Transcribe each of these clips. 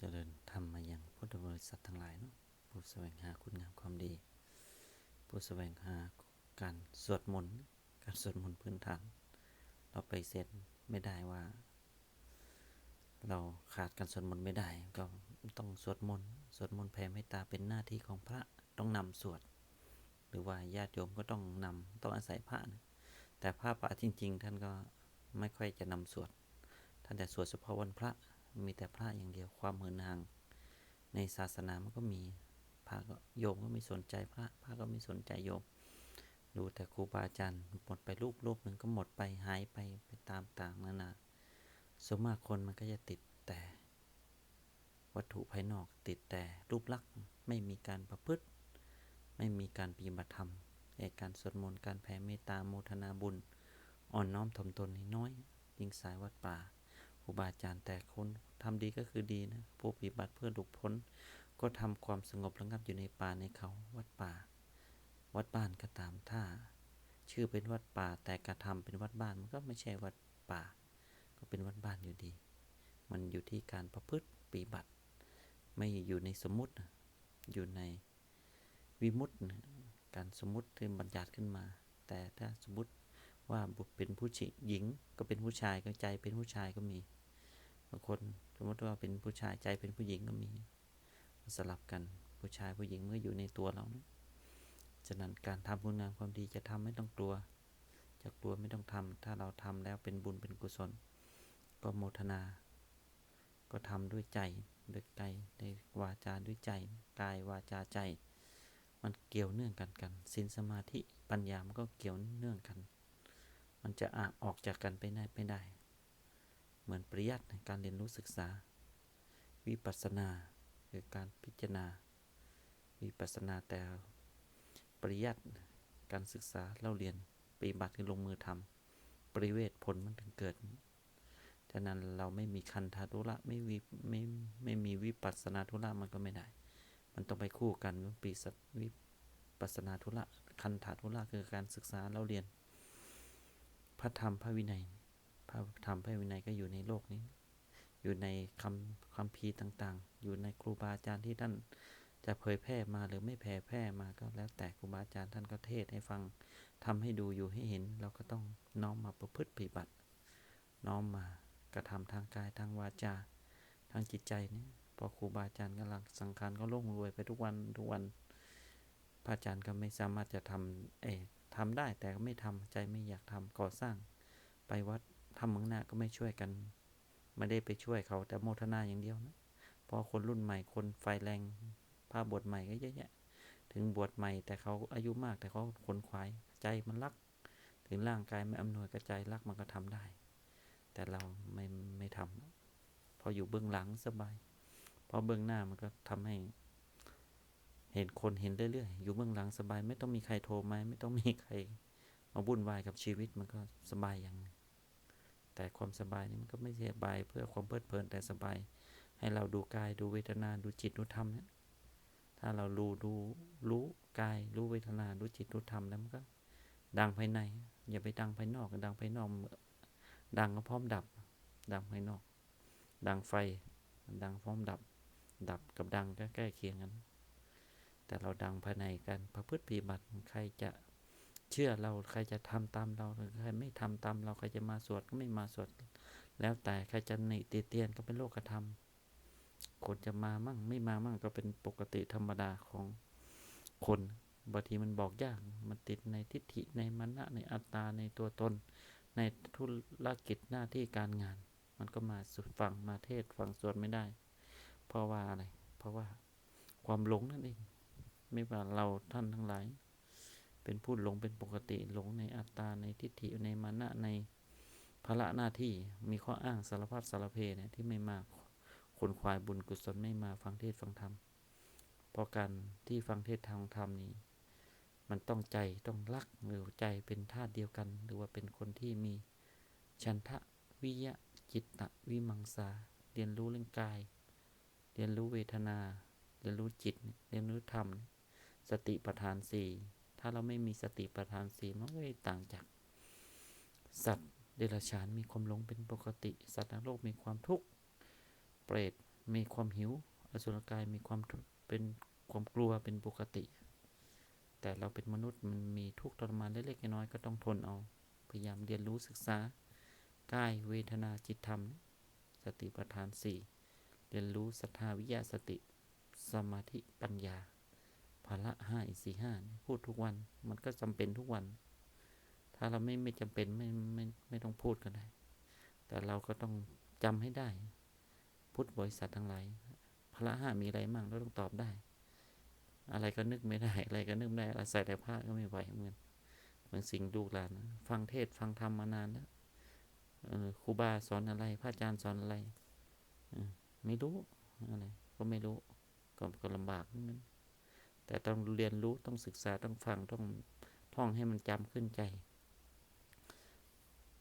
เจริญธรรมมายังพุทธบริษัททั้งหลายเนาะผู้แสวงหาคุณงามความดี ผู้แสวงหาการสวดมนต์การสวดมนต์พื้นฐาน เราไปเสร็จไม่ได้ว่า เราขาดการสวดมนต์ไม่ได้ ก็ต้องสวดมนต์สวดมนต์แผ่เมตตาเป็นหน้าที่ของพระต้องนำสวด หรือว่าญาติโยมก็ต้องนำต้องอาศัยพระนะแต่พระป่าจริง ๆ ท่านก็ไม่ค่อยจะนำสวดท่านแต่สวดเฉพาะวันพระ มีแต่พระอย่างเดียวความเหินห่าง ในศาสนามันก็มีพระก็โยมก็ไม่สนใจพระพระก็ไม่สนใจโยม ดูแต่ครูบาอาจารย์หมดไปรูปรูปหนึ่งก็หมดไปหายไปไปตามต่างนานาส่วนมากคนมันก็จะติดแต่ วัตถุภายนอกติดแต่รูปลักษณ์ไม่มีการประพฤติ ไม่มีการปฏิบัติธรรมในการสวดมนต์การแผ่เมตตาโมทนาบุญ อ่อนน้อมถ่อมตนน้อยยิ่งสายวัดป่า รูบาอาจารย์แต่คนทำดีก็คือดีนะผู้ปฏิบัติเพื่อหลุดพ้น ก็ทำความสงบระงับอยู่ในป่าในเขาวัดป่า วัดบ้านก็ตามถ้า ชื่อเป็นวัดป่าแต่กระทำเป็นวัดบ้านมันก็ไม่ใช่วัดป่า ก็เป็นวัดบ้านอยู่ดี มันอยู่ที่การประพฤติปฏิบัติ ไม่อยู่ในสมมุติอยู่ในวิมุตติการสมมุติที่บัญญัติขึ้นมา แต่ถ้าสมมติว่าบุตรเป็นผู้หญิง ก็เป็นผู้ชายก็ใจเป็นผู้ชายก็มี บางคนสมมติว่าเป็นผู้ชายใจเป็นผู้หญิงก็มีสลับกันผู้ชายผู้หญิงเมื่ออยู่ในตัวเรานะฉะนั้นการทำคุณงามความดีจะทำไม่ต้องกลัว จะกลัวไม่ต้องทำถ้าเราทำแล้วเป็นบุญเป็นกุศล ก็โมทนา ก็ทำด้วยใจด้วยใจในวาจาด้วยใจ กายวาจาใจ มันเกี่ยวเนื่องกันกันศีลสมาธิปัญญามันก็เกี่ยวเนื่องกัน มันจะอออกจากกันไปได้ไม่ได้ เหมือนปริยัติในการเรียนรู้ศึกษา วิปัสสนาคือการพิจารณา วิปัสสนาแต่ปริยัติการศึกษาเล่าเรียนปฏิบัติคือลงมือทำปริเวทผลมันถึงเกิดฉะนั้นเราไม่มีคันธาธุระไม่วิไม่ไม่มีวิปัสสนาธุระมันก็ไม่ได้ มันต้องไปคู่กันปีสัตวิปัสนาธุระคันธาธุระคือการศึกษาเล่าเรียน พระธรรมพระวินัย พระธรรมพระวินัยก็อยู่ในโลกนี้ อยู่ในคำคำพีร์ต่างๆ อยู่ในครูบาอาจารย์ที่ท่านจะเผยแพร่มาหรือไม่แผ่แพร่มาก็แล้วแต่ครูบาอาจารย์ท่านก็เทศให้ฟังทำให้ดูอยู่ให้เห็น เราก็ต้องน้อมมาประพฤติปฏิบัติ น้อมมากระทำทางกายทางวาจาทางจิตใจเนี่ยพอครูบาอาจารย์กำลังสังขารก็ล่งรวยไปทุกวันทุกวันพระอาจารย์ก็ไม่สามารถจะทำเออทำได้แต่ก็ไม่ทำใจไม่อยากทำก่อสร้างไปวัด ทำเมืองหน้าก็ไม่ช่วยกัน ไม่ได้ไปช่วยเขาแต่โมทนาอย่างเดียวนะเพอคนรุ่นใหม่คนไฟแรงพาบวชใหม่ก็เยอะแยะ ถึงบวชใหม่แต่เขาอายุมากแต่เขาขนขวายใจมันรัก ถึงร่างกายไม่อำนวยกระใจรักมันก็ทำได้ แต่เราไม่ไม่ทำพออยู่เบื้องหลังสบาย พอเบื้องหน้ามันก็ทำให้ เห็นคนเห็นเรื่อยๆอยู่เบื้องหลังสบาย ไม่ต้องมีใครโทรมาไม่ต้องมีใครมาวุ่นวายกับชีวิตมันก็สบายอย่างนึ่ง แต่ความสบายนี่มันก็ไม่ใช่สบายเพื่อความเพลิดเพลินแต่สบาย ให้เราดูกายดูเวทนาดูจิตดูธรรมเนี่ยถ้าเรารู้ดูรู้กายรู้เวทนารู้จิตรู้ธรรมแล้วมันก็ ดังภายใน อย่าไปดังภายนอกดังภายนอกดังก็พร้อมดับ ดังภายนอก ดังไฟดังพร้อมดับ ดับกับดังก็ใกล้เคียงกัน แต่เราดังภายในกันประพฤติปฏิบัติใครจะ เชื่อเราใครจะทำตามเราหรือใครไม่ทำตามเราใครจะมาสวดก็ไม่มาสวด แล้วแต่ใครจะหนีตีเตียนก็เป็นโลกธรรมคนจะมามั่งไม่มามั่งก็เป็นปกติธรรมดาของคนบางทีมันบอกยากมันติดในทิฏฐิในมันะในอัตตาในตัวตน ในธุรกิจหน้าที่การงาน มันก็มาสุดฟังมาเทศฟังสวดไม่ได้ เพราะว่าอะไร เพราะว่าความหลงนั่นเอง ไม่ว่าเราท่านทั้งหลาย เป็นผู้หลงเป็นปกติหลงในอัตตา ในทิฏฐิในมานะในภาระหน้าที่มีข้ออ้างสารพัดสารเพเนี่ยที่ไม่มาขนควายบุญกุศลไม่มาฟังเทศฟังธรรมเพราะการที่ฟังเทศทางธรรมนี้ มันต้องใจต้องรักหรือใจเป็นธาตุเดียวกัน หรือว่าเป็นคนที่มีชันทะวิยะจิตตะวิมังสาเรียนรู้เรื่องกาย เรียนรู้เวทนา เรียนรู้จิต เรียนรู้ธรรม สติปัฏฐานสี่ ถ้าเราไม่มีสติปัฏฐานสีมันก็ไม่ต่างจาก สัตว์เดรัจฉานมีความหลงเป็นปกติ สัตว์นรกมีความทุกข์ เปรตมีความหิว อสุรกายมีความทุเป็นความกลัวเป็นปกติ แต่เราเป็นมนุษย์มันมีทุกข์ทรมานเล็กๆน้อยๆก็ต้องทนเอา พยายามเรียนรู้ศึกษากายเวทนาจิตธรรม สติปัฏฐานสี่เรียนรู้ศรัทธาวิยาสติ สมาธิปัญญา ภาระห้าอินทรีย์ห้าพูดทุกวัน มันก็จำเป็นทุกวัน ถ้าเราไม่ไม่จำเป็นไม่ไม่ไม่ต้องพูดก็ได้ แต่เราก็ต้องจำให้ได้ พุทธบริษัททั้งหลายพระห้ามีอะไรมั่งเราต้องตอบได้ อะไรก็นึกไม่ได้ อะไรก็นึกไม่ได้อะไรใส่แต่ผ้าก็ไม่ไหวเหมือนเหมือนสิ่งลูกหลานะฟังเทศฟังธรรมมานานแล้วครูบาสอนอะไร พระอาจารย์สอนอะไรไม่รู้อะไรก็ไม่รู้ ก็ก็ลำบากเหมือนกัน แต่ต้องเรียนรู้ต้องศึกษาต้องฟังต้องท่องให้มันจำขึ้นใจ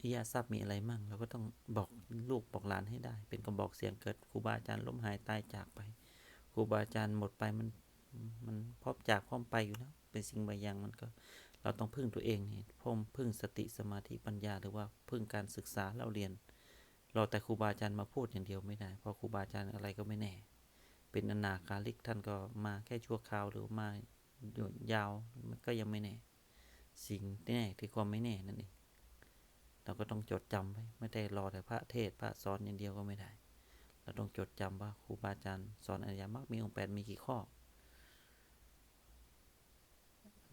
อิยาทรัพย์มีอะไรมั่งเราก็ต้องบอกลูกบอกหลานให้ได้ เป็นกระบอกเสียงเกิดครูบาอาจารย์ล้มหายตายจากไปครูบาอาจารย์หมดไปมันมันพร้อมจากพร้อมไปอยู่แล้วเป็นสิ่งบางอย่างมันก็เราต้องพึ่งตัวเองนี่พร้อมพึ่งสติสมาธิปัญญาหรือว่าพึ่งการศึกษาเราเรียน เรอแต่ครูบาอาจารย์มาพูดอย่างเดียวไม่ได้เพราะครูบาอาจารย์อะไรก็ไม่แน่ เป็นอนาคาลิกท่านก็มาแค่ชั่วคราวหรือมาหยดยาวมันก็ยังไม่แน่ สิ่งแน่ที่ความไม่แน่นั่นเองเราก็ต้องจดจำไว้ไม่ได้รอแต่พระเทศพระสอนอย่างเดียวก็ไม่ได้ เราต้องจดจำว่าครูบาอาจารย์สอนอริยมรรคมีองค์แปดมีกี่ข้อ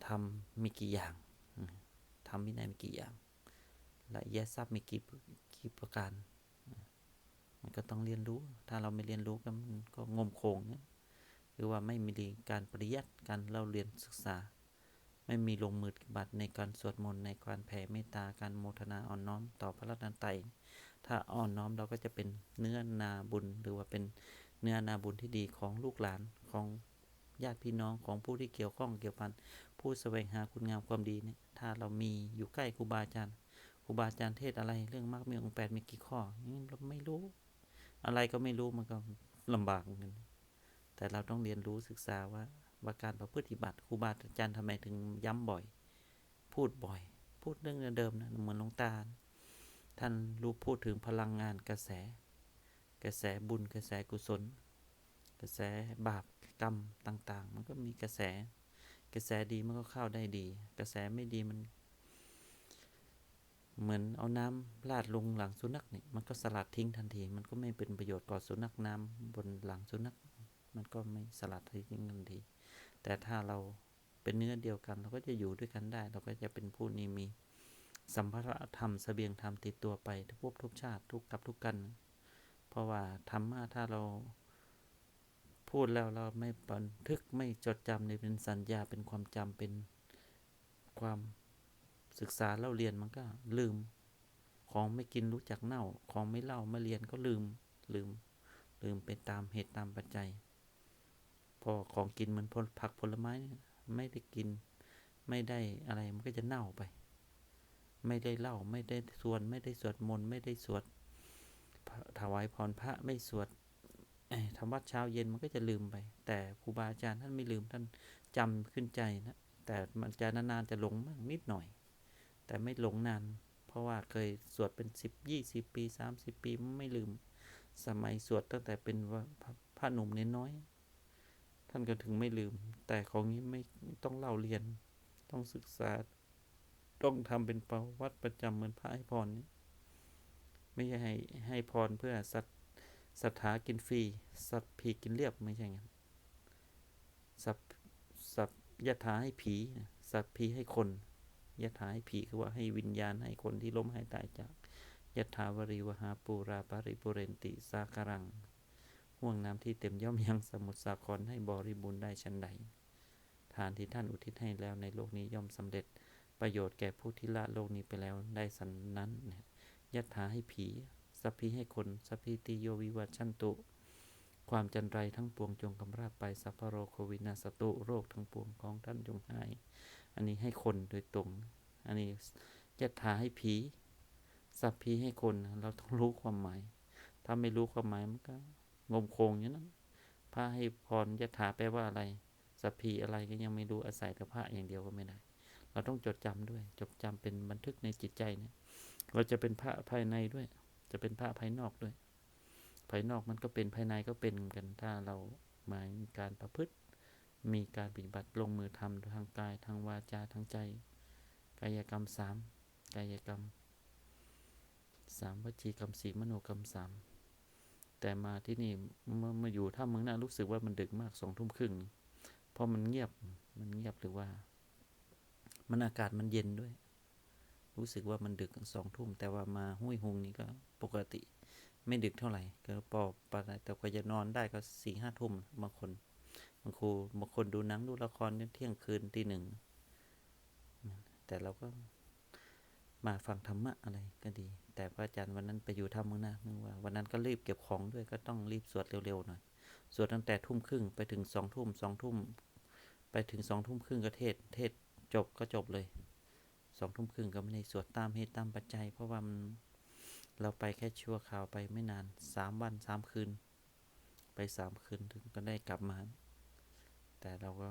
ทำมีกี่อย่างทำวินัยมีกี่อย่างละเอียดทรัพย์มีกี่กี่ประการ มันก็ต้องเรียนรู้ ถ้าเราไม่เรียนรู้ก็มันก็งมโคงนี่ยหรือว่าไม่มีการปริยัติการเล่าเรียนศึกษา ไม่มีลงมือปฏิบัติในการสวดมนต์ในการแผ่เมตตาการโมทนาอ่อนน้อมต่อพระรัตนตรัยถ้าอ่อนน้อมเราก็จะเป็นเนื้อนาบุญ หรือว่าเป็นเนื้อนาบุญที่ดีของลูกหลานของญาติพี่น้องของผู้ที่เกี่ยวข้องเกี่ยวพันผู้แสวงหาคุณงามความดีเนี่ยถ้าเรามีอยู่ใกล้ครูบาอาจารย์ครูบาอาจารย์เทศอะไรเรื่องมรรคมีองค์แปดมีกี่ข้อนี่เราไม่รู้ อะไรก็ไม่รู้มันก็ลำบากเหมือนกัน แต่เราต้องเรียนรู้ศึกษาว่าว่าการประพฤติบัติครูบาอาจารย์ทำไมถึงย้ำบ่อย พูดบ่อย พูดเรื่องเดิมนะเหมือนหลวงตาท่านรู้พูดถึงพลังงานกระแส กระแสบุญกระแสกุศล กระแสบาปกรรมต่าง ๆ มันก็มีกระแส กระแสดีมันก็เข้าได้ดี กระแสไม่ดีมัน เหมือนเอาน้ำราดลงหลังสุนัขเนี่ยมันก็สลัดทิ้งทันที มันก็ไม่เป็นประโยชน์ต่อสุนัขน้ำบนหลังสุนัข มันก็ไม่สลัดทิ้งทันที แต่ถ้าเราเป็นเนื้อเดียวกัน เราก็จะอยู่ด้วยกันได้ เราก็จะเป็นผู้นี้มีสัมภาระธรรมเสบียงธรรมติดตัวไปทุกภพทุกชาติทุกกับทุกกัน เพราะว่าธรรมะถ้าเราพูดแล้วเราไม่บันทึกไม่จดจำเนี่ยเป็นสัญญาเป็นความจำเป็นความ ศึกษาเล่าเรียนมันก็ลืม ของไม่กินรู้จักเน่า ของไม่เล่าไม่เรียนก็ลืมลืม ลืมไปตามเหตุตามปัจจัย พอของกินเหมันผลผักผลไม้ไม่ได้กิน ไม่ได้อะไรมันก็จะเน่าไป ไม่ได้เล่าไม่ได้สวดไม่ได้สวดมนต์ไม่ได้สวดถวายพรพระไม่สวดทำวัดเช้าเย็นมันก็จะลืมไป แต่ครูบาอาจารย์ท่านไม่ลืมท่านจำขึ้นใจนะ แต่มันจะนานๆจะหลงบ้างนิดหน่อย แต่ไม่หลงนาน เพราะว่าเคยสวดเป็นสิบยี่สิบปีสามสิบปีไม่ลืม สมัยสวดตั้งแต่เป็นพระหนุ่มเน้นน้อย ท่านก็ถึงไม่ลืม แต่ของนี้ไม่ต้องเล่าเรียน ต้องศึกษา ต้องทำเป็นประวัติประจำเหมือนพระให้พรนี้ไม่ใช่ให้ให้พรเพื่อสัตศรัทธากินฟรี สัตว์ผีกินเรียบไม่ใช่งั้นสัตสัตว์ยถาให้ผี สัตว์ผีให้คน ยถาให้ผีคือว่าให้วิญญาณให้คนที่ล้มหายตายจากยถาวริวหาปูราปริปุเรนติสาคารัง ห่วงน้ำที่เต็มย่อมยังสมุทรสาครให้บริบูรณ์ได้ชั้นใด ทานที่ท่านอุทิศให้แล้วในโลกนี้ย่อมสำเร็จประโยชน์แก่ผู้ที่ละโลกนี้ไปแล้วได้สันนั้นยยถาให้ผีสัพพิให้คนสัพพิติโยวิวัชชันตุ ความจันไรทั้งปวงจงกำราบไปสัพพโรโควินาสตุโรคทั้งปวงของท่านจงหาย อันนี้ให้คนโดยตรง อันนี้ยถาให้ผีสัพพิให้คน เราต้องรู้ความหมาย ถ้าไม่รู้ความหมายมันก็งมโคงอย่างนั้นพระให้พรยถาแปลว่าอะไรสัพพีอะไรก็ยังไม่รู้อาศัยแต่พระอย่างเดียวก็ไม่ได้ เราต้องจดจำด้วย จดจำเป็นบันทึกในจิตใจเนี่ยเราจะเป็นพระภายในด้วย จะเป็นพระภายนอกด้วย ภายนอกมันก็เป็นภายในก็เป็นกันถ้าเรามามีการประพฤติ มีการปฏิบัติลงมือทำทางกายทางวาจาทางใจ กายกรรมสามกายกรรมสามวจีกรรมสี่มโนกรรมสามแต่มาที่นี่เมื่อมาอยู่ถ้าเมืองน้ารู้สึกว่ามันดึกมากสองทุ่มครึ่งเพราะมันเงียบมันเงียบหรือว่า มันอากาศมันเย็นด้วย รู้สึกว่ามันดึกสองทุ่มแต่ว่ามาห้วยหุงนี่ก็ปกติ ไม่ดึกเท่าไหร่ก็ปอปแต่ก็จะนอนได้ก็สี่ห้าทุ่มบางคน บางครูบางคนดูหนังดูละครเที่ยงคืนตีหนึ่ง แต่เราก็มาฟังธรรมะอะไรก็ดี แต่พระอาจารย์วันนั้นไปอยู่ถ้ำเมืองนานึกว่าวันนั้นก็รีบเก็บของด้วยก็ต้องรีบสวดเร็วๆหน่อย สวดตั้งแต่ทุ่มครึ่งไปถึงสองทุ่มสองทุ่ม ไปถึงสองทุ่มครึ่งก็เทศ เทศจบก็จบเลยสองทุ่มครึ่งก็ไม่ได้สวดตามเหตุตามปัจจัย เพราะว่ามันเราไปแค่ชั่วคราวไปไม่นานสามวันสามคืน ไปสามคืนถึงก็ได้กลับมา แต่เราก็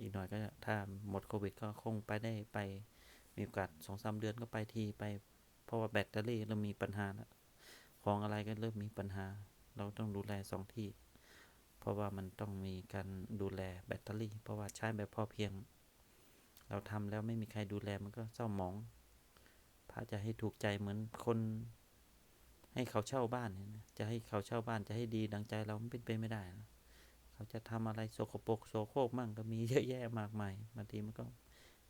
อีกหน่อยก็ถ้าหมดโควิดก็คงไปได้ไปมีโอกาสสองสามเดือนก็ไปทีไป เพราะว่าแบตเตอรี่เรามีปัญหาแล้วของอะไรก็เริ่มมีปัญหา เราต้องดูแลสองที่ เพราะว่ามันต้องมีการดูแลแบตเตอรี่ เพราะว่าใช้แบบพอเพียง เราทำแล้วไม่มีใครดูแลมันก็เศร้าหมอง พระจะให้ถูกใจเหมือนคนให้เขาเช่าบ้านเนี่ยนะจะให้เขาเช่าบ้านจะให้ดีดังใจเรามันเป็นไปไม่ได้นะ เขาจะทำอะไรโสกโปรกโสโครกมั่งก็มีเยอะแยะมากมายบางทีมันก็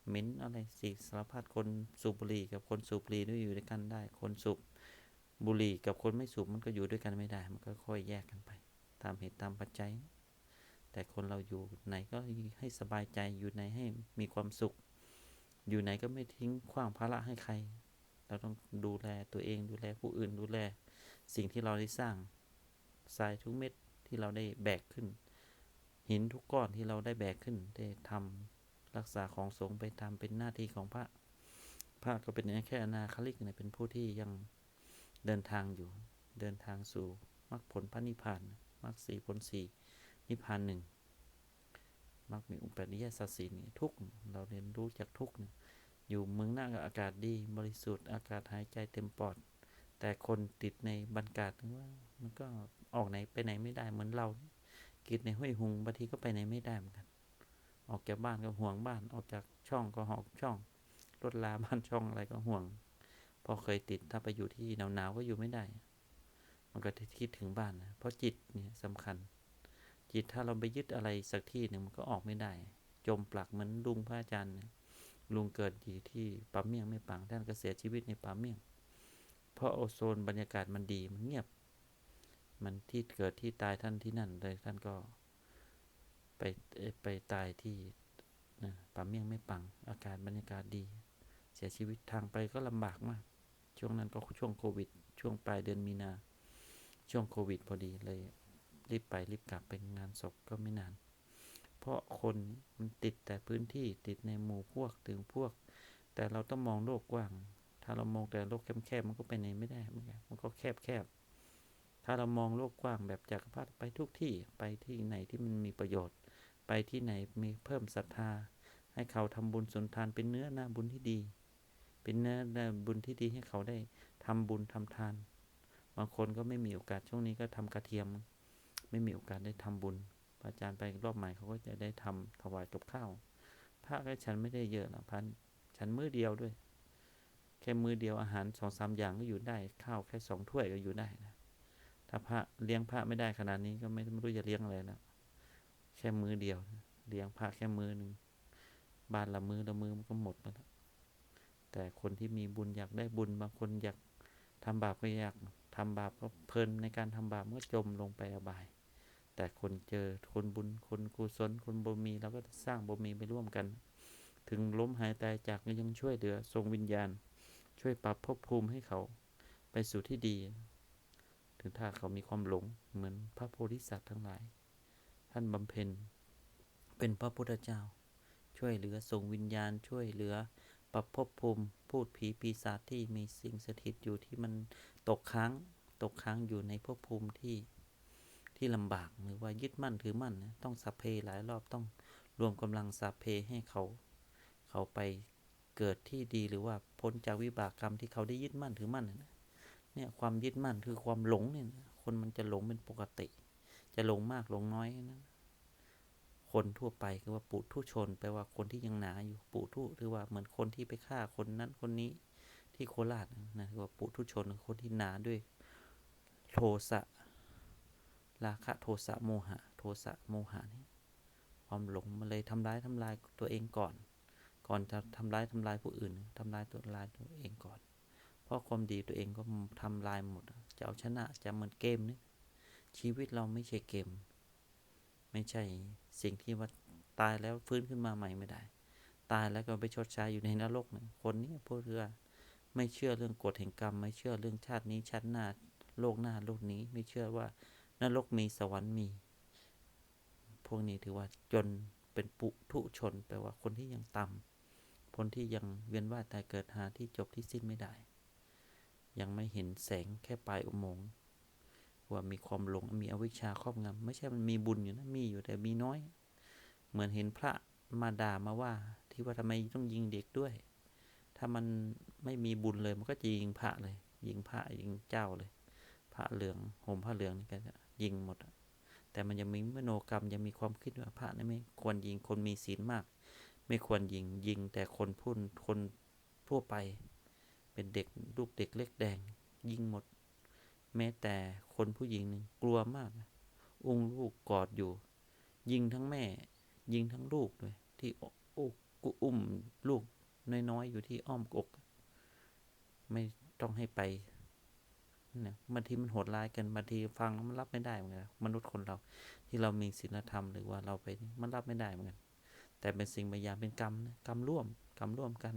เหม็นอะไรสิสารพัดคนสูบบุหรี่กับคนสูบบุหรี่ด้วยอยู่ด้วยกันได้ คนสูบบุหรี่กับคนไม่สูบมันก็อยู่ด้วยกันไม่ได้ มันก็ค่อยแยกกันไป ตามเหตุตามปัจจัย แต่คนเราอยู่ไหนก็ให้สบายใจอยู่ไหนให้มีความสุข อยู่ไหนก็ไม่ทิ้งขว้างภาระให้ใคร เราต้องดูแลตัวเองดูแลผู้อื่นดูแล สิ่งที่เราได้สร้างทรายทุกเม็ดที่เราได้แบกขึ้น หินทุกก้อนที่เราได้แบกขึ้นได้ทำรักษาของสงฆ์ไปตามเป็นหน้าที่ของพระ พระก็เป็นแค่อนาคาลิกเนี่ยเป็นผู้ที่ยังเดินทางอยู่ เดินทางสู่มรรคผลพระนิพพานมรรคสีผลสีนิพพานหนึ่งมรรคมีอุปนิยสัสสีนี่ทุกเราเรียนรู้จากทุกเนี่ยอยู่เมืองหน้าก็อากาศดี บริสุทธิ์อากาศหายใจเต็มปอด แต่คนติดในบรรยากาศว่ามันก็ออกไหนไปไหนไม่ได้เหมือนเรา กินในห้วยหุงบางทีก็ไปไหนไม่ได้เหมือนกัน ออกจากบ้านก็ห่วงบ้าน ออกจากช่องก็หอกช่อง รถลาบ้านช่องอะไรก็ห่วง พอเคยติดถ้าไปอยู่ที่หนาวๆก็อยู่ไม่ได้ มันก็คิดถึงบ้านนะ เพราะจิตเนี่ยสำคัญ จิตถ้าเราไปยึดอะไรสักที่หนึ่งมันก็ออกไม่ได้ จมปลักเหมือนลุงพระอาจารย์ลุงเกิดอยู่ที่ป่าเมี่ยงไม่ปังท่านก็เสียชีวิตในป่าเมี่ยง เพราะโอโซนบรรยากาศมันดีมันเงียบ มันที่เกิดที่ตายท่านที่นั่นเลยท่านก็ ไปไปตายที่ป่าเมี่ยงไม่ปัง อากาศบรรยากาศดี เสียชีวิตทางไปก็ลำบากมาก ช่วงนั้นก็ช่วงโควิด ช่วงปลายเดือนมีนา ช่วงโควิดพอดีเลย รีบไปรีบกลับเป็นงานศพก็ไม่นาน เพราะคนมันติดแต่พื้นที่ติดในหมู่พวกถึงพวก แต่เราต้องมองโลกกว้าง ถ้าเรามองแต่โลกแคบๆมันก็ไปไหนไม่ได้เหมือนกันมันก็แคบแคบ ถ้าเรามองโลกกว้างแบบจักรพรรดิไปทุกที่ไปที่ไหนที่มันมีประโยชน์ ไปที่ไหนมีเพิ่มศรัทธา ให้เขาทำบุญสุนทานเป็นเนื้อหน้าบุญที่ดี เป็นเนื้อหน้าบุญที่ดีให้เขาได้ทำบุญทำทาน บางคนก็ไม่มีโอกาสช่วงนี้ก็ทำกระเทียม ไม่มีโอกาสได้ทำบุญอาจารย์ไปรอบใหม่เขาก็จะได้ทำถวายกับข้าวพระก็ฉันไม่ได้เยอะหรอกพันฉันมื้อเดียวด้วย แค่มือเดียวอาหารสองสามอย่างก็อยู่ได้ ข้าวแค่สองถ้วยก็อยู่ได้นะ ถ้าพระเลี้ยงพระไม่ได้ขนาดนี้ก็ไม่รู้จะเลี้ยงอะไรแล้วแค่มือเดียว เลี้ยงพระแค่มือหนึ่งบ้านละมือละมือมันก็หมดแล้วแต่คนที่มีบุญอยากได้บุญบางคนอยากทำบาปก็อยากทำบาปก็เพลินในการทำบาปก็จมลงไปอบาย แต่คนเจอคนบุญคนกุศลคนบ่มีเราก็สร้างบ่มีไปร่วมกัน ถึงล้มหายตายจากก็ยังช่วยเหลือทรงวิญญาณ ช่วยปรับภพภูมิให้เขาไปสู่ที่ดี ถึงถ้าเขามีความหลงเหมือนพระโพธิสัตว์ทั้งหลาย ท่านบำเพ็ญเป็นพระพุทธเจ้า ช่วยเหลือทรงวิญญาณช่วยเหลือปรับภพภูมิพูดผีปีศาจที่มีสิ่งสถิตอยู่ที่มันตกค้างตกค้างอยู่ในภพภูมิที่ที่ลำบากหรือว่ายึดมั่นถือมั่นนะต้องสัพเพหลายรอบต้องรวมกำลังสัพเพให้เขา เขาไปเกิดที่ดีหรือว่าพ้นจากวิบากกรรมที่เขาได้ยึดมั่นถือมั่นนะ เนี่ยความยึดมั่นคือความหลงเนี่ยคนมันจะหลงเป็นปกติ จะหลงมากหลงน้อยนะคนทั่วไปคือว่าปุถุชนแปลว่าคนที่ยังหนาอยู่ปุถุหรือว่าเหมือนคนที่ไปฆ่าคนนั้นคนนี้ที่โคราชนะคือว่าปุถุชนคนที่หนาด้วย โทสะราคะโทสะโมหะ โทสะโมหะนี่ความหลงมันเลยทำร้ายทำลายตัวเองก่อน ก่อนจะทำร้ายทำลายผู้อื่นทำร้ายตัวลายตัวเองก่อน ราะความดีตัวเองก็ทำลายหมด จะเอาชนะจะเหมือนเกมนี่ชีวิตเราไม่ใช่เกม ไม่ใช่สิ่งที่ว่าตายแล้วฟื้นขึ้นมาใหม่ไม่ได้ ตายแล้วก็ไปชดใช้อยู่ในนรกเนี่ยคนนี้พวกเรือไม่เชื่อเรื่องกฎแห่งกรรม ไม่เชื่อเรื่องชาตินี้ชาติหน้าโลกหน้าโลกนี้ไม่เชื่อว่านรกมีสวรรค์มี พวกนี้ถือว่าจนเป็นปุถุชนแปลว่าคนที่ยังต่ำคนที่ยังเวียนว่ายตายเกิดหาที่จบที่สิ้นไม่ได้ ยังไม่เห็นแสงแค่ปลายอุโมงค์ว่ามีความหลงมีอวิชชาครอบงำไม่ใช่มันมีบุญอยู่นะมีอยู่แต่มีน้อย เหมือนเห็นพระมาด่ามาว่า ที่ว่าทำไมต้องยิงเด็กด้วย ถ้ามันไม่มีบุญเลยมันก็จะยิงพระเลย ยิงพระยิงเจ้าเลยพระเหลืองห่มผ้าเหลืองนี่ก็ยิงหมดแต่มันยังมีมโนกรรมยังมีความคิดว่าพระนี่ไม่ควรยิงคนมีศีลมาก ไม่ควรยิงยิงแต่คนพูดคนทั่วไป เป็นเด็กลูกเด็กเล็กแดง ยิงหมด แม้แต่คนผู้หญิงหนึ่งกลัวมาก อุ้งลูกกอดอยู่ ยิงทั้งแม่ ยิงทั้งลูกด้วย ที่อุกอุ้มลูกน้อยๆ อยู่ที่อ้อมอก ไม่ต้องให้ไปเนี่ยบางทีมันโหดร้ายกันบางทีฟังแล้วมันรับไม่ได้เหมือนกันมนุษย์คนเรา ที่เรามีศีลธรรมหรือว่าเราไปนี่มันรับไม่ได้เหมือนกันแต่เป็นสิ่งบางอย่างเป็นกรรมนะกรรมร่วมกรรมร่วมกัน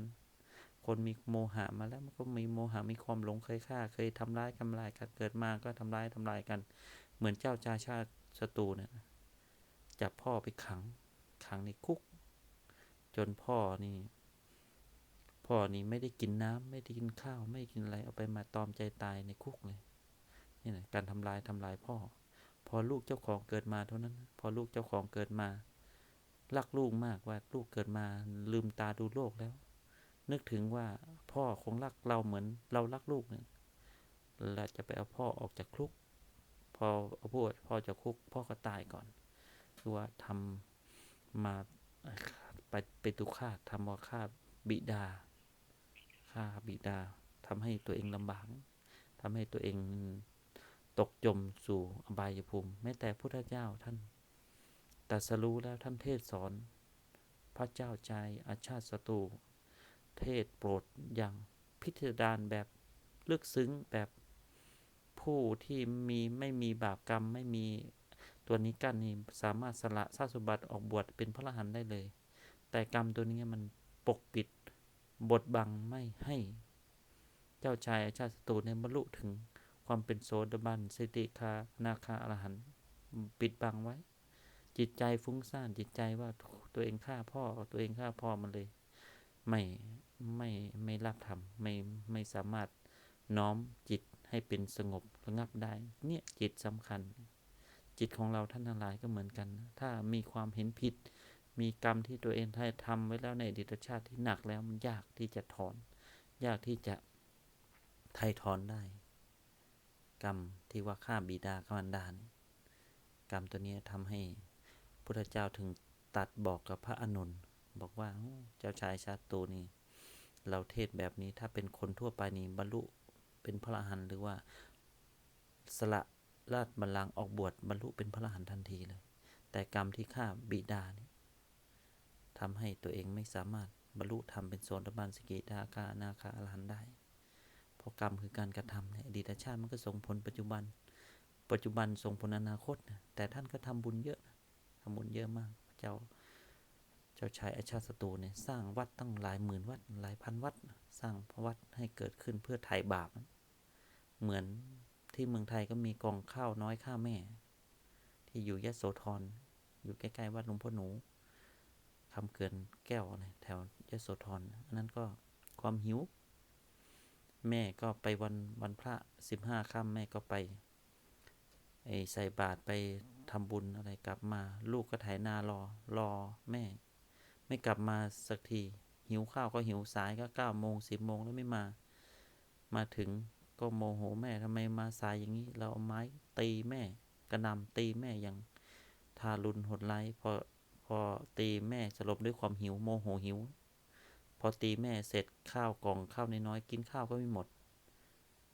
คนมีโมหะมาแล้วมันก็มีโมหะมีความหลงเคยฆ่า เคยทำร้ายทำลายกันเกิดมาก็ทำร้ายทำลายกัน เหมือนเจ้าชาชาติศัตรูเนี่ยนะจับพ่อไปขัง ขังในคุก จนพ่อนี่ พ่อนี่ไม่ได้กินน้ำไม่ได้กินข้าว ไม่กินอะไรเอาไปมาตอมใจตายในคุกเลยนี่นะการทำลายทำลายพ่อ พอลูกเจ้าของเกิดมาเท่านั้น พอลูกเจ้าของเกิดมารักลูกมากว่าลูกเกิดมาลืมตาดูโลกแล้ว นึกถึงว่าพ่อคงรักเราเหมือนเรารักลูกเนี่ยเราจะไปเอาพ่อออกจากคุก พอเอาพ่อพ่อจากคุก พ่อก็ตายก่อน คือว่าทำมาไปไปตุฆาตทำว่าฆ่าบิดาฆ่าบิดาทำให้ตัวเองลำบากทำให้ตัวเองตกจมสู่อบายภูมิแม้แต่พุทธเจ้าท่านตรัสรู้แล้วท่านเทศสอน พระเจ้าใจอาชาติศัตรู เทศโปรดอย่างพิจารณาแบบลึกซึ้งแบบผู้ที่มีไม่มีบาปกรรมไม่มีตัวนี้กั้นนี่สามารถสละทรัพย์สมบัติออกบวชเป็นพระอรหันต์ได้เลย แต่กรรมตัวนี้มันปกปิดบดบังไม่ให้เจ้าชายอาชาติศัตรูในบรรลุถึงความเป็นโสดาบันสติคานาคาอรหันต์ปิดบังไว้ จิตใจฟุ้งซ่านจิตใจว่าตัวเองฆ่าพ่อตัวเองฆ่าพ่อมันเลย ไม่ ไม่ไม่รับธรรมไม่ไม่สามารถน้อมจิตให้เป็นสงบระงับได้ เนี่ยจิตสำคัญ จิตของเราท่านทั้งหลายก็เหมือนกันนะถ้ามีความเห็นผิด มีกรรมที่ตัวเองได้ทำไว้แล้วในอดีตชาติที่หนักแล้วมันยากที่จะถอน ยากที่จะไถ่ถอนได้ กรรมที่ว่าฆ่าบิดาฆ่ามันดานกรรมตัวนี้ทำให้พุทธเจ้าถึงตัดบอกกับพระอนุนบอกว่าเจ้าชายชาตูนี่ เราเทศแบบนี้ถ้าเป็นคนทั่วไปนี่บรรลุเป็นพระอรหันต์หรือว่าสละราชบัลลังก์ออกบวชบรรลุเป็นพระอรหันต์ทันทีเลย แต่กรรมที่ฆ่าบิดานี่ทำให้ตัวเองไม่สามารถบรรลุธรรมเป็นโสดาบันสกิทาคานาคาอรหันต์ได้ เพราะกรรมคือการกระทำในอดีตชาติมันก็ส่งผลปัจจุบัน ปัจจุบันส่งผลอนาคตนะแต่ท่านก็ทำบุญเยอะนะทำบุญเยอะมาก เจ้า เจ้าชายอาชาติศัตรูเนี่ยสร้างวัดตั้งหลายหมื่นวัดหลายพันวัด สร้างพระวัดให้เกิดขึ้นเพื่อไถ่บาป เหมือนที่เมืองไทยก็มีกองข้าวน้อยข้าแม่ ที่อยู่ยะโสธรอยู่ใกล้ๆวัดหลวงพ่อหนูคำเกินแก้วอะแถวยะโสธรอันนั้นก็ความหิว แม่ก็ไปวันวันพระสิบห้าค่ำแม่ก็ไปไอใส่บาตรไปทำบุญอะไรกลับมา ลูกก็ถ่ายนารอรอแม่ ไม่กลับมาสักที หิวข้าวก็หิวสายก็เก้าโมงสิบโมงแล้วไม่มา มาถึงก็โมโหแม่ทำไมมาสายอย่างนี้ เราเอาไม้ตีแม่กระหนำตีแม่อย่างทารุณโหดร้ายพอพอตีแม่สลบด้วยความหิวโมโหหิว พอตีแม่เสร็จข้าวกล่องข้าวน้อยๆกินข้าวก็ไม่หมด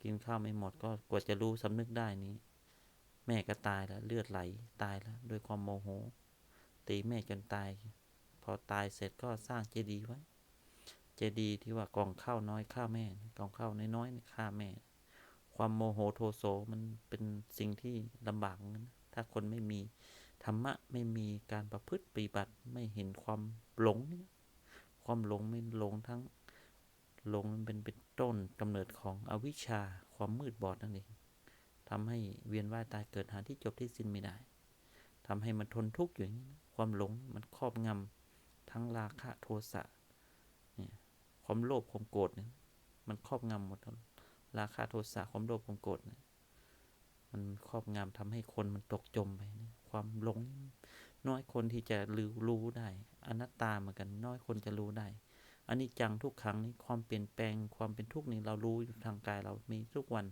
กินข้าวไม่หมดก็กว่าจะรู้สำนึกได้นี้ แม่ก็ตายแล้วเลือดไหลตายแล้วด้วยความโมโห ตีแม่จนตาย พอตายเสร็จก็สร้างเจดีย์ไว้ เจดีย์ที่ว่ากล่องข้าวน้อยฆ่าแม่กล่องข้าวน้อยๆนี่ฆ่าแม่ ความโมโหโทโสมันเป็นสิ่งที่ลำบากนะถ้าคนไม่มีธรรมะไม่มีการประพฤติปฏิบัติไม่เห็นความหลง ความหลงไม่หลงทั้งหลงมันเป็นเป็นต้นกำเนิดของอวิชชาความมืดบอดนั่นเองทำให้เวียนว่ายตายเกิดหาที่จบที่สิ้นไม่ได้ทำให้มันทนทุกข์อยู่อย่างนี้ความหลงมันครอบงำ ทั้งราคะโทสะเนี่ยความโลภความโกรธเนี่ยมันครอบงำหมดราคะโทสะความโลภความโกรธเนี่ยมันครอบงำทำให้คนมันตกจมไปนะความหลงน้อยคนที่จะรู้รู้ได้อนัตตาเหมือนกันน้อยคนจะรู้ได้อันนี้จังทุกครั้งนี้ความเปลี่ยนแปลงความเป็นทุกข์นี่เรารู้อยู่ทางกายเรามีทุกวัน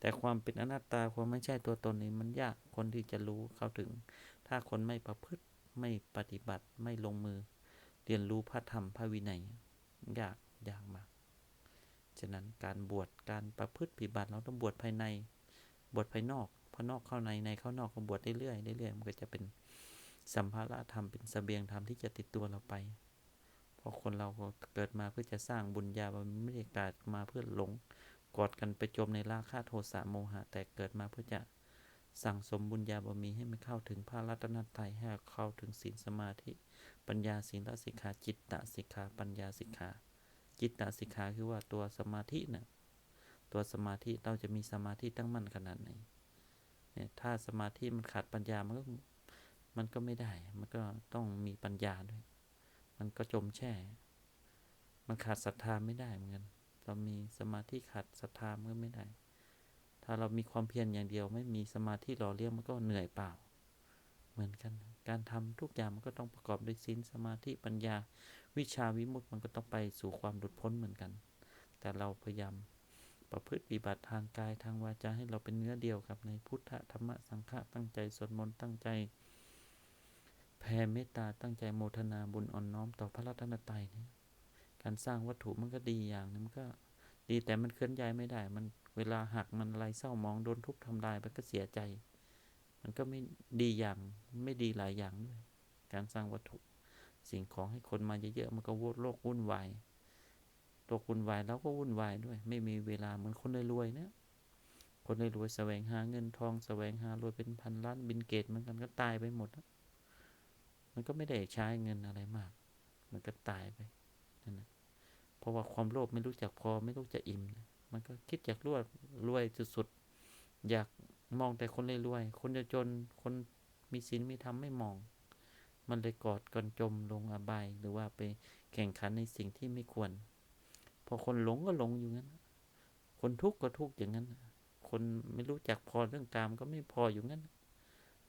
แต่ความเป็นอนัตตาความไม่ใช่ตัวตนนี่มันยากคนที่จะรู้เข้าถึง ถ้าคนไม่ประพฤติไม่ปฏิบัติไม่ลงมือ เรียนรู้พระธรรมพระวินัย ยากยากมาก ฉะนั้นการบวชการประพฤติปฏิบัติเราต้องบวชภายใน บวชภายนอกภายนอกเข้าในในเข้านอกก็บวชเรื่อยๆเรื่อยๆมันก็จะเป็นสัมภาระธรรมเป็นเสบียงธรรมที่จะติดตัวเราไป เพราะคนเราเกิดมาเพื่อจะสร้างบุญญาบารมีไม่ได้เกิดมาเพื่อหลงกอดกันไปจมในราคะโทสะโมหะ แต่เกิดมาเพื่อจะสั่งสมบุญญาบารมีให้มันเข้าถึงพระรัตนตรัยให้เข้าถึงศีลสมาธิ ปัญญาศีลสิกขาจิตตสิกขาปัญญาสิกขาจิตตสิกขาคือว่าตัวสมาธินะ่ะตัวสมาธิเราจะมีสมาธิตั้งมั่นขนาดไหนเนี่ยถ้าสมาธิมันขาดปัญญามันก็มันก็ไม่ได้ มันก็ต้องมีปัญญาด้วย มันก็จมแช่ มันขาดศรัทธาไม่ได้เหมือนกันเรามีสมาธิขาดศรัทธามันก็ไม่ได้ ถ้าเรามีความเพียรอย่างเดียว ไม่มีสมาธิหล่อเลี้ยงมันก็เหนื่อยเปล่า เหมือนกัน การทำทุกอย่างมันก็ต้องประกอบด้วยศีลสมาธิปัญญา วิชาวิมุตติมันก็ต้องไปสู่ความหลุดพ้นเหมือนกัน แต่เราพยายามประพฤติปฏิบัติทางกายทางวาจาให้เราเป็นเนื้อเดียวกับในพุทธธรรมสังฆะตั้งใจสวดมนต์ตั้งใจแผ่เมตตาตั้งใจโมทนาบุญอ่อนน้อมต่อพระรัตนตรัยเนี่ยการสร้างวัตถุมันก็ดีอย่างนึงมันก็ดีแต่มันเคลื่อนย้ายไม่ได้ มันเวลาหักมันอะไรเศร้ามองโดนทุบทำลายมันก็เสียใจ มันก็ไม่ดีอย่างไม่ดีหลายอย่างด้วยการสร้างวัตถุ สิ่งของให้คนมาเยอะๆมันก็วุ่นโลกวุ่นวายโลกวุ่นวายแล้วก็วุ่นวายด้วย ไม่มีเวลาเหมือนคนรวยๆนะคนรวยๆแสวงหาเงินทองแสวงหารวยเป็นพันล้านบินเกตเหมือนกันก็ตายไปหมดมันก็ไม่ได้ใช้เงินอะไรมาก มันก็ตายไปนั่นนะเพราะว่าความโลภไม่รู้จักพอไม่รู้จักอิ่มนะมันก็คิดอยากรวยรวยสุดๆอยาก มองแต่คนรวยๆคนจะจนคนมีศีลมีธรรมไม่มอง มันเลยกอดกันจมลงอบายหรือว่าไปแข่งขันในสิ่งที่ไม่ควร พอคนหลงก็หลงอยู่งั้น คนทุกข์ก็ทุกข์อย่างนั้น คนไม่รู้จักพอเรื่องกามก็ไม่พออยู่งั้น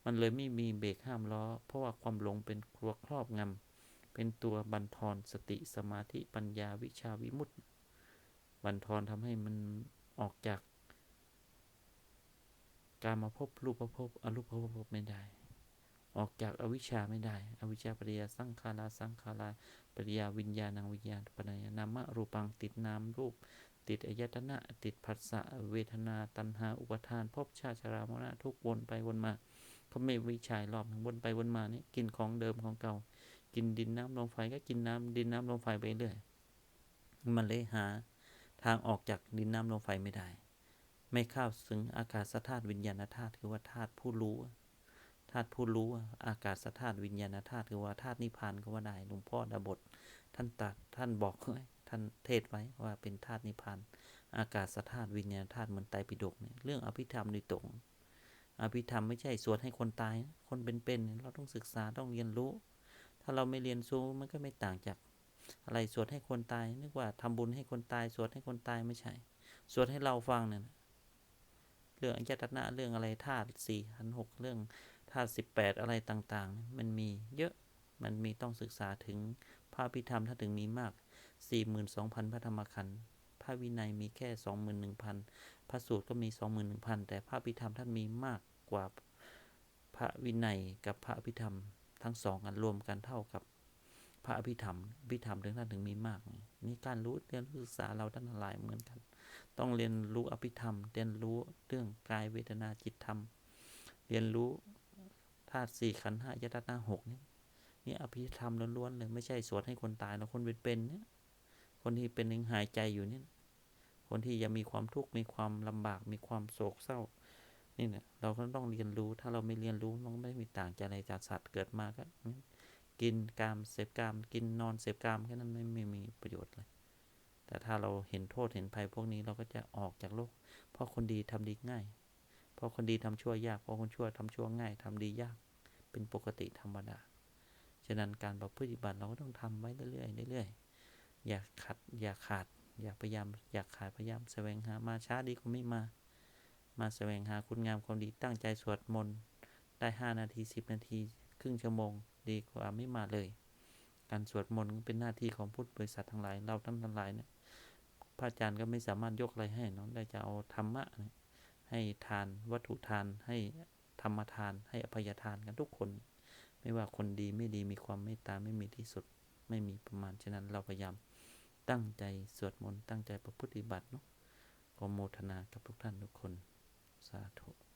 มันเลยไม่มีเบรกห้ามล้อ เพราะว่าความหลงเป็นครัวครอบงำ เป็นตัวบันทอนสติสมาธิปัญญาวิชาวิมุตติ บันทอนทำให้มันออกจาก การมาพบรูปภพอรูปภพไม่ได้ ออกจากอวิชชาไม่ได้ อวิชชาปริยาสังขาราสังขาราปริยาวิญญาณังวิญญาณปัญญานามะรูปังติดนามรูป ติดอายตนะ ติดผัสสะเวทนาตัณหาอุปทานภพชาชรามรณะทุกวนไปวนมาเขาไม่วิชัยรอบหนึ่งวนไปวนมานี่กินของเดิมของเก่า กินดินน้ำลมไฟก็กินน้ำดินน้ำลมไฟไปเรื่อยมันเลยหา ทางออกจากดินน้ำลมไฟไม่ได้ ไม่เข้าถึงอากาศธาตุวิญญาณธาตุคือว่าธาตุผู้รู้ธาตุผู้รู้อากาศธาตุวิญญาณธาตุคือว่าธาตุนิพพานก็ว่าได้หลวงพ่อดาบท ท่านตัดท่านบอกไว้ท่านเทศไว้ว่าเป็นธาตุนิพพานอากาศธาตุวิญญาณธาตุเหมือนไตรปิฎกเนี่ยเรื่องอภิธรรมโดยตรงอภิธรรมไม่ใช่สวดให้คนตาย คนเป็นๆเราต้องศึกษาต้องเรียนรู้ ถ้าเราไม่เรียนรู้มันก็ไม่ต่างจาก อะไรสวดให้คนตายนึกว่าทำบุญให้คนตาย สวดให้คนตายไม่ใช่ สวดให้เราฟังเนี่ย เรื่องอายตนะเรื่องอะไรธาตุสี่หันหกเรื่องธาตุสิบแปดอะไรต่างๆ มันมีเยอะมันมีต้องศึกษาถึงพระพิธรรมถ้าถึงมีมากสี่หมื่นสองพันพระธรรมขันธ์พระวินัยมีแค่สองหมื่นหนึ่งพันพระสูตรก็มีสองหมื่นหนึ่งพันแต่พระอภิธรรมท่านมีมากกว่าพระวินัยกับพระอภิธรรมทั้งสองอันรวมกันเท่ากับพระอภิธรรมอภิธรรมถึงท่านถึงมีมาก นี่การรู้เรียนรู้ศึกษาเราท่านหลายเหมือนกัน ต้องเรียนรู้อภิธรรม เรียนรู้เรื่องกายเวทนาจิตธรรม เรียนรู้ธาตุสี่ขันธ์ห้ายตนาหกเนี่ยนี่อภิธรรมล้วนๆเลยไม่ใช่สวดให้คนตายแล้วคนเป็นๆเนี่ย คนที่เป็นยังหายใจอยู่เนี่ย คนที่ยังมีความทุกข์มีความลำบากมีความโศกเศร้า นี่เนี่ยเราก็ต้องเรียนรู้ถ้าเราไม่เรียนรู้มันไม่มีต่างจากอะไรจากสัตว์เกิดมาก็กินกามเสพกาม กินนอนเสพกามแค่นั้นไม่ไม่มีประโยชน์เลย แต่ถ้าเราเห็นโทษเห็นภัยพวกนี้เราก็จะออกจากโลก เพราะคนดีทำดีง่าย เพราะคนดีทำชั่วยาก เพราะคนชั่วทำชั่วง่ายทำดียาก เป็นปกติธรรมดา ฉะนั้นการประพฤติบัติเราก็ต้องทำไว้เรื่อยๆเรื่อยๆ อย่าขัด อย่าขาด อย่าพยายาม อย่าขาดพยายามแสวงหา มาช้าดีกว่าไม่มา มาแสวงหาคุณงามความดีตั้งใจสวดมนต์ได้ห้านาทีสิบนาที ครึ่งชั่วโมง ดีกว่าไม่มาเลย การสวดมนต์เป็นหน้าที่ของพุทธบริษัททั้งหลาย เราทั้งทั้งหลายเนี่ย พระอาจารย์ก็ไม่สามารถยกอะไรให้เน้องได้จะเอาธรรมะให้ทานวัตถุทานให้ธรรมทาน ให้อภัยทานกันทุกคน ไม่ว่าคนดีไม่ดีมีความเมตตาไม่มีที่สุดไม่มีประมาณฉะนั้นเราพยายามตั้งใจสวดมนต์ตั้งใจประพฤติบัติเนาะก็โมทนากับทุกท่านทุกคน สาธุ